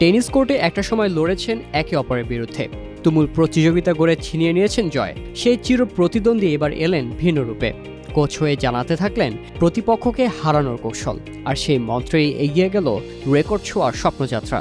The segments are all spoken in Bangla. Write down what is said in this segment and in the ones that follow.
টেনিস কোর্টে একটা সময় লড়েছেন একে অপরের বিরুদ্ধে। তুমুল প্রতিযোগিতা গড়ে ছিনিয়ে নিয়েছেন জয়। সেই চির প্রতিদ্বন্দ্বী এবার এলেন ভিন্ন রূপে। কোচ হয়ে জানাতে থাকলেন প্রতিপক্ষকে হারানোর কৌশল, আর সেই মন্ত্রেই এগিয়ে গেল রেকর্ড ছোঁয়ার স্বপ্নযাত্রা।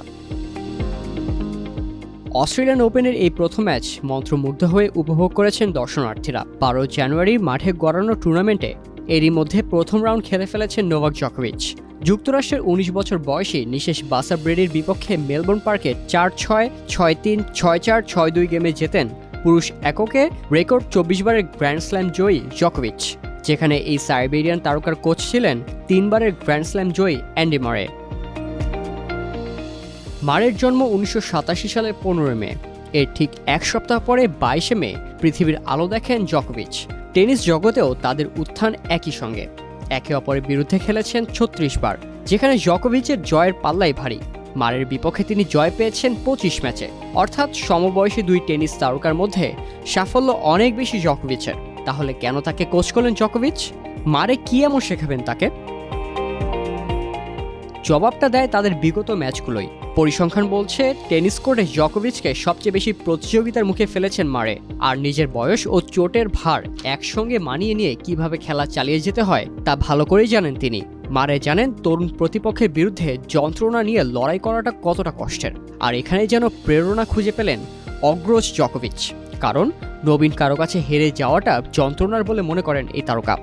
অস্ট্রেলিয়ান ওপেনের এই প্রথম ম্যাচ মন্ত্রমুগ্ধ হয়ে উপভোগ করেছেন দর্শনার্থীরা। বারো জানুয়ারি মাঠে গড়ানো টুর্নামেন্টে এরই মধ্যে প্রথম রাউন্ড খেলে ফেলেছেন নোভাক জকোভিচ। যুক্তরাষ্ট্রের উনিশ বছর বয়সী নিশেষ বাসা ব্রেডির বিপক্ষে মেলবোর্ন পার্কে চার ছয় ছয় তিন, ছয় চার, ছয় দুই গেমে জেতেন পুরুষ এককে রেকর্ড চব্বিশ বারের গ্র্যান্ড স্ল্যাম জয়ী জকোভিচ, যেখানে এই সাইবেরিয়ান তারকার কোচ ছিলেন তিনবারের গ্র্যান্ড স্ল্যাম জয়ী অ্যান্ডি মারে। মারের জন্ম উনিশশো সালের পনেরোই মে, এর ঠিক এক সপ্তাহ পরে বাইশে মে পৃথিবীর আলো দেখেন জকোভিচ। টেনিস জগতেও তাদের উত্থান একই সঙ্গে। একে অপরের বিরুদ্ধে খেলেছেন ছত্রিশ বার, যেখানে জকোভিচের জয়ের পাল্লাই ভারী। মারের বিপক্ষে তিনি জয় পেয়েছেন পঁচিশ ম্যাচে। অর্থাৎ সমবয়সী দুই টেনিস তারকার মধ্যে সাফল্য অনেক বেশি জকোভিচের। তাহলে কেন তাকে কোচ করলেন জকোভিচ? মারে কি এমন শেখাবেন তাকে? জবাবটা দেয় তাদের বিগত ম্যাচগুলোই। পরিসংখ্যান বলছে, টেনিস কোর্টে জকোভিচকে সবচেয়ে বেশি প্রতিযোগিতার মুখে ফেলেছেন মারে। আর নিজের বয়স ও চোটের ভার একসঙ্গে মানিয়ে নিয়ে কীভাবে খেলা চালিয়ে যেতে হয়, তা ভালো করেই জানেন তিনি। মারে জানেন, তরুণ প্রতিপক্ষের বিরুদ্ধে যন্ত্রণা নিয়ে লড়াই করাটা কতটা কষ্টের। আর এখানেই যেন প্রেরণা খুঁজে পেলেন অগ্রজ জকোভিচ। কারণ, নবীন কারও কাছে হেরে যাওয়াটা যন্ত্রণার বলে মনে করেন এই তারকা।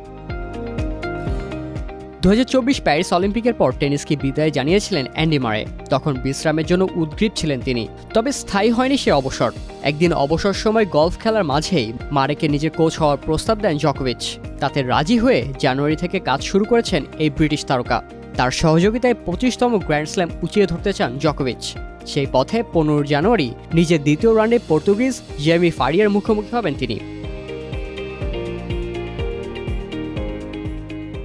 দু হাজার চব্বিশ প্যারিস অলিম্পিকের পর টেনিসকে বিদায় জানিয়েছিলেন অ্যান্ডি মারে। তখন বিশ্রামের জন্য উদ্গ্রীব ছিলেন তিনি। তবে স্থায়ী হয়নি সে অবসর। একদিন অবসর সময় গলফ খেলার মাঝেই মারেকে নিজের কোচ হওয়ার প্রস্তাব দেন জকোভিচ। তাতে রাজি হয়ে জানুয়ারি থেকে কাজ শুরু করেছেন এই ব্রিটিশ তারকা। তার সহযোগিতায় পঁচিশতম গ্র্যান্ড স্ল্যাম উঁচিয়ে ধরতে চান জকোভিচ। সেই পথে পনেরো জানুয়ারি নিজের দ্বিতীয় রাউন্ডে পর্তুগিজ জেমি ফারিয়ার মুখোমুখি হবেন তিনি।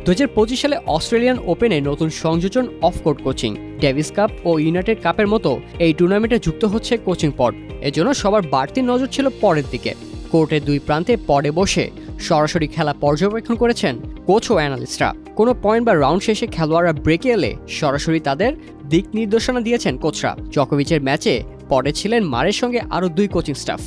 দুই হাজার পঁচিশ সালে অস্ট্রেলিয়ান ওপেনে নতুন সংযোজন of course coaching, Davis cup O United কাপের মতো এই টুর্নামেন্টে যুক্ত হচ্ছে কোচিং পড এজন্য সবার বাড়তি নজর ছিল পরের দিকে। কোর্টের দুই প্রান্তে পরে বসে সরাসরি খেলা পর্যবেক্ষণ করেছেন কোচ ও অ্যানালিস্টরা। কোনো পয়েন্ট বা রাউন্ড শেষে খেলোয়াড়রা ব্রেকে এলে সরাসরি তাদের দিক নির্দেশনা দিয়েছেন কোচরা। জকোভিচের ম্যাচে পরে ছিলেন মারের সঙ্গে আরও দুই কোচিং স্টাফ।